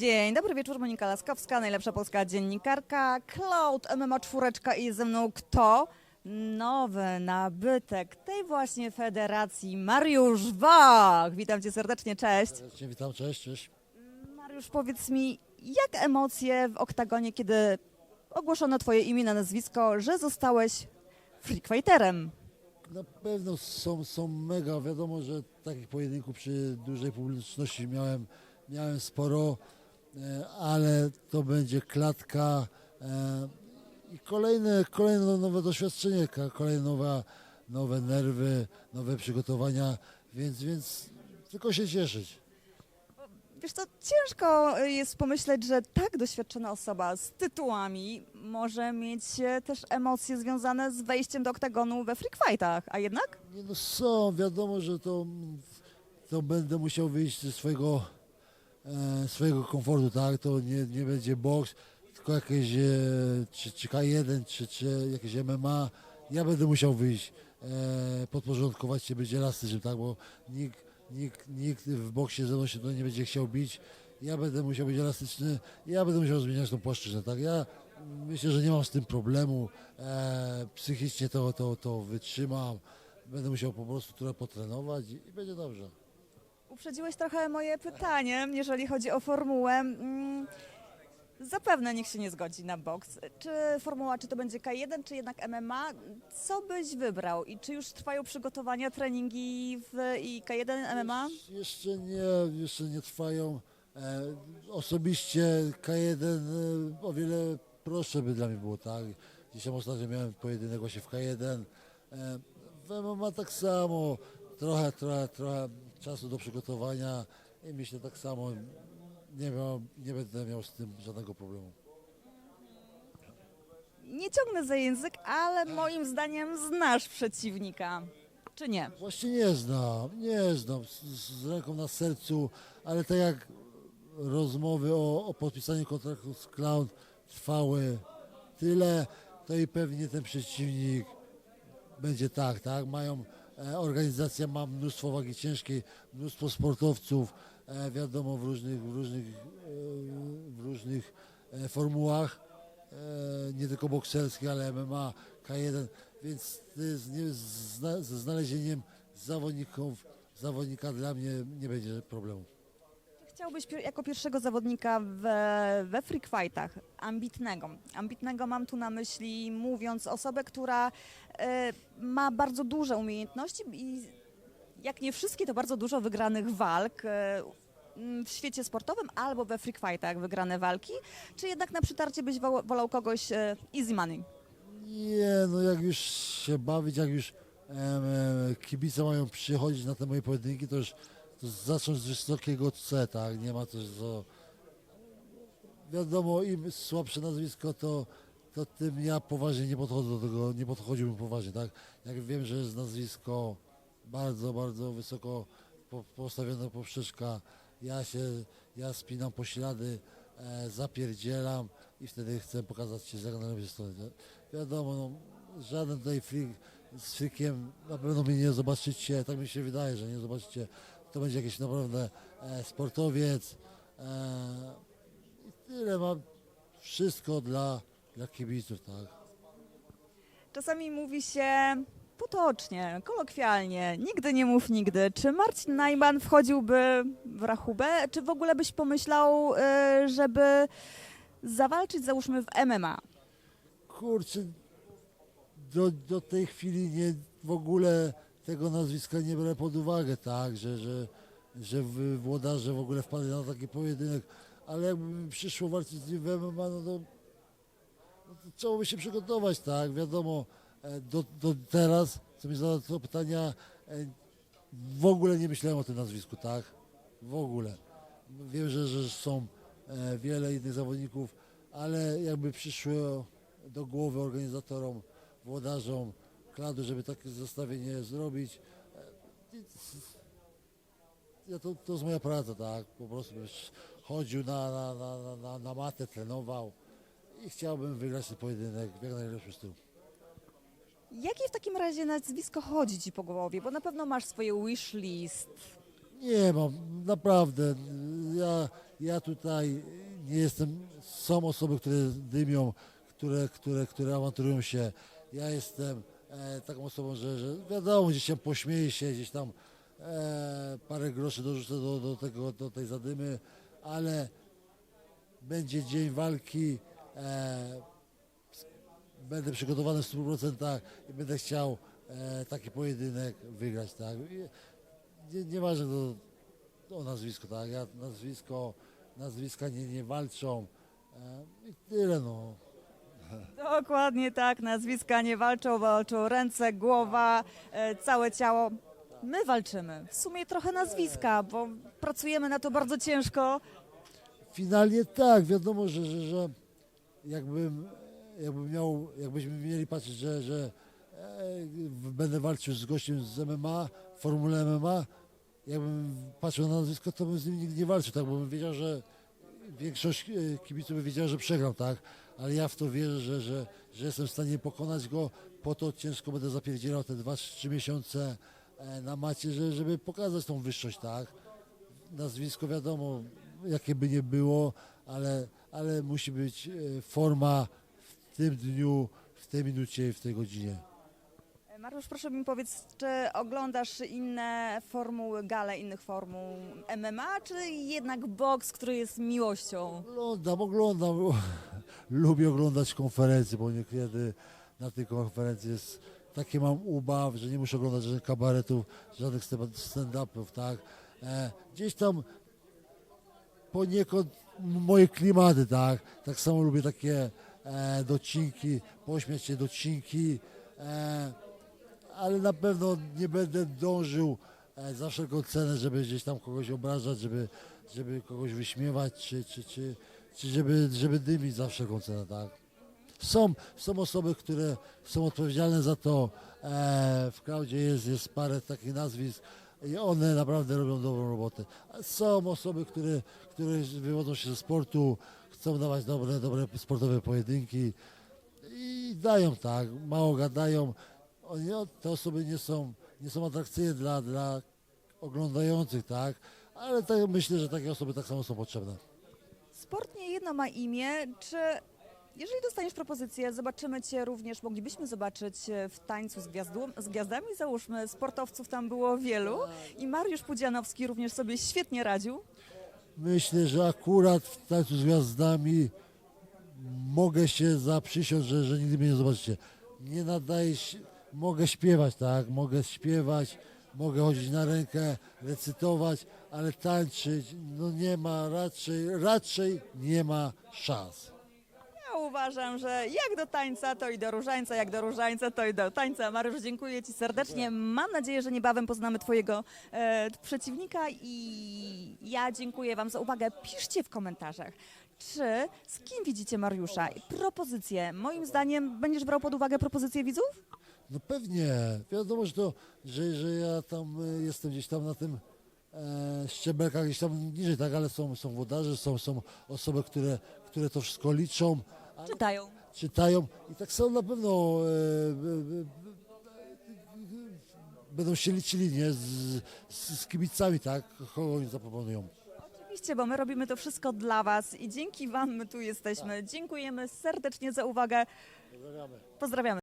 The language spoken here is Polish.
Dzień dobry wieczór, Monika Laskowska, najlepsza polska dziennikarka. Cloud, MMA czwóreczka i ze mną kto? Nowy nabytek tej właśnie federacji, Mariusz Wach. Witam cię serdecznie, cześć. Serdecznie witam, cześć, cześć. Mariusz, powiedz mi, jak emocje w oktagonie, kiedy ogłoszono twoje imię na nazwisko, że zostałeś freakfighterem? Na pewno są, są mega, wiadomo, że takich pojedynków przy dużej publiczności miałem, miałem sporo, ale to będzie klatka e, i kolejne, kolejne nowe doświadczenie, kolejne nowe, nowe nerwy, nowe przygotowania, więc, więc tylko się cieszyć. Wiesz to ciężko jest pomyśleć, że tak doświadczona osoba z tytułami może mieć e, też emocje związane z wejściem do oktagonu we freak fightach, a jednak? Nie no są, wiadomo, że to, to będę musiał wyjść ze swojego, e, swojego komfortu, tak? To nie, nie będzie boks, tylko jakieś e, czy, czy K1, czy, czy jakieś MMA. Ja będę musiał wyjść, e, podporządkować się, być elastycznym, tak? Bo nikt, nikt, nikt w boksie ze mną się to nie będzie chciał bić. Ja będę musiał być elastyczny, ja będę musiał zmieniać tą płaszczyznę, tak? Ja myślę, że nie mam z tym problemu. E, psychicznie to, to, to wytrzymam. Będę musiał po prostu trochę potrenować i, i będzie dobrze. Uprzedziłeś trochę moje pytanie, jeżeli chodzi o formułę. Mm, Zapewne nikt się nie zgodzi na boks. Czy formuła, czy to będzie K1, czy jednak MMA? Co byś wybrał? I czy już trwają przygotowania, treningi w i K1 MMA? Jesz- Jeszcze nie, jeszcze nie trwają. E, osobiście K1 e, o wiele prostsze by dla mnie było, tak? Dzisiaj ostatnio miałem pojedynek właśnie w K1. E, w MMA tak samo, trochę, trochę, trochę czasu do przygotowania i myślę tak samo, nie, miał, nie będę miał z tym żadnego problemu. Nie ciągnę za język, ale moim zdaniem znasz przeciwnika. Czy nie? Właśnie nie znam, nie znam z, z ręką na sercu, ale tak jak rozmowy o, o podpisaniu kontraktu z Clown trwały tyle, to i pewnie ten przeciwnik będzie tak, tak? Mają, organizacja ma mnóstwo wagi ciężkiej, mnóstwo sportowców, e, wiadomo, w różnych, w różnych, e, w różnych e, formułach, e, nie tylko bokserskich, ale MMA, K1, więc ze znalezieniem zawodników, zawodnika dla mnie nie będzie problemu. Chciałbyś jako pierwszego zawodnika we, we freak fightach, ambitnego. Ambitnego mam tu na myśli, mówiąc, osobę, która e, ma bardzo duże umiejętności i jak nie wszystkie, to bardzo dużo wygranych walk e, w świecie sportowym albo we freak fightach wygrane walki, czy jednak na przytarcie byś wolał kogoś e, easy money? Nie, no jak już się bawić, jak już em, kibice mają przychodzić na te moje pojedynki, to już zacząć z wysokiego C, tak? Nie ma coś co... Wiadomo, im słabsze nazwisko, to, to tym ja poważnie nie podchodzę do tego, nie podchodziłbym poważnie, tak? Jak wiem, że jest nazwisko bardzo, bardzo wysoko po, postawiona poprzeczka, ja się, ja spinam po ślady, e, zapierdzielam i wtedy chcę pokazać się z jak najlepszej strony. Wiadomo, no, żaden tutaj freak z freakiem na pewno mnie nie zobaczycie, tak mi się wydaje, że nie zobaczycie. To będzie jakiś naprawdę e, sportowiec. E, I tyle mam wszystko dla, dla kibiców, tak. Czasami mówi się potocznie, kolokwialnie, nigdy nie mów nigdy. Czy Marcin Najman wchodziłby w rachubę? Czy w ogóle byś pomyślał, y, żeby zawalczyć załóżmy w MMA? Kurczę, do, do tej chwili nie, w ogóle tego nazwiska nie biorę pod uwagę, tak, że, że, że włodarze w ogóle wpadli na taki pojedynek, ale jakby przyszło walczyć z MMA, no to, no to trzeba by się przygotować, tak, wiadomo, e, do, do teraz, co mi zadał to pytania, e, w ogóle nie myślałem o tym nazwisku, tak, w ogóle. Wiem, że, że są e, wiele innych zawodników, ale jakby przyszło do głowy organizatorom, włodarzom kladu, żeby takie zestawienie zrobić. Ja to, to jest moja praca, tak? Po prostu chodził na, na, na, na- na, matę, trenował i chciałbym wygrać ten pojedynek w jak najlepszy styl. Jakie w takim razie nazwisko chodzi ci po głowie? Bo na pewno masz swoje wish list. Nie mam, naprawdę. Ja, ja tutaj nie jestem, są osoby, które dymią, które, które, które awanturują się. Ja jestem e, taką osobą, że, że wiadomo, gdzieś się pośmieję się, gdzieś tam e, parę groszy dorzucę do, do, tego, do tej zadymy, ale będzie dzień walki, e, będę przygotowany w 100% i będę chciał e, taki pojedynek wygrać, tak. I Nie, nieważne to, o nazwisko, tak. Ja nazwisko, nazwiska nie, nie walczą e, i tyle, no. Dokładnie tak, nazwiska nie walczą, walczą ręce, głowa, e, całe ciało. My walczymy. W sumie trochę nazwiska, bo pracujemy na to bardzo ciężko. Finalnie tak, wiadomo, że, że, że jakbym, jakbym miał, jakbyśmy mieli patrzeć, że, że e, będę walczył z gościem z MMA, formule MMA, jakbym patrzył na nazwisko, to bym z nim nigdy nie walczył, tak, bo bym wiedział, że większość e, kibiców by wiedziała, że przegram, tak, ale ja w to wierzę, że, że, że jestem w stanie pokonać go, po to ciężko będę zapierdzielał te 2-3 miesiące e, na macie, że, żeby pokazać tą wyższość, tak nazwisko wiadomo, jakie by nie było, ale, ale musi być e, forma w tym dniu, w tej minucie w tej godzinie. E, Mariusz, proszę mi powiedz, czy oglądasz inne formuły, gale innych formuł MMA, czy jednak boks, który jest miłością? Oglądam, oglądam. Lubię oglądać konferencje, bo niekiedy na tej konferencji jest takie mam ubaw, że nie muszę oglądać żadnych kabaretów, żadnych stand- stand-upów, tak. E, gdzieś tam poniekąd moje klimaty, tak. Tak samo lubię takie e, docinki, pośmiać się docinki, e, ale na pewno nie będę dążył e, za wszelką cenę, żeby gdzieś tam kogoś obrażać, żeby, żeby kogoś wyśmiewać, czy, czy, czy żeby, żeby dymić za wszelką cenę, tak. Są, są osoby, które są odpowiedzialne za to. E, w Klaudzie jest, jest parę takich nazwisk i one naprawdę robią dobrą robotę. Są osoby, które, które wywodzą się ze sportu, chcą dawać dobre, dobre sportowe pojedynki i dają tak, mało gadają. Oni, te osoby nie są, nie są atrakcyjne dla, dla oglądających, tak, ale tak, myślę, że takie osoby tak samo są potrzebne. Sport nie jedno ma imię. Czy jeżeli dostaniesz propozycję, zobaczymy Cię również, moglibyśmy zobaczyć e, w tańcu z, gwiazdu, z gwiazdami, załóżmy, sportowców tam było wielu i Mariusz Pudzianowski również sobie świetnie radził. Myślę, że akurat w tańcu z gwiazdami mogę się zaprzysiąc, że, że nigdy mnie nie zobaczycie. Nie nadaje się, mogę śpiewać, tak, mogę śpiewać, mogę chodzić na rękę, recytować, ale tańczyć, no nie ma raczej, raczej nie ma szans. Ja uważam, że jak do tańca, to i do różańca, jak do różańca, to i do tańca. Mariusz, dziękuję Ci serdecznie. Mam nadzieję, że niebawem poznamy Twojego e, przeciwnika i ja dziękuję Wam za uwagę. Piszcie w komentarzach, czy z kim widzicie Mariusza? Propozycje. Moim zdaniem będziesz brał pod uwagę propozycje widzów? No pewnie, wiadomo, że, to, że, że ja tam e, jestem gdzieś tam na tym e, szczebelkach, gdzieś tam niżej, tak, ale są, są włodarze, są, są osoby, które, które to wszystko liczą, Czytają. czytają i tak samo na pewno e, e, będą się liczyli, nie, z, z, z kibicami, tak, kogo oni zaproponują. Oczywiście, bo my robimy to wszystko dla Was i dzięki Wam my tu jesteśmy. Dziękujemy serdecznie za uwagę. Pozdrawiamy. Pozdrawiamy.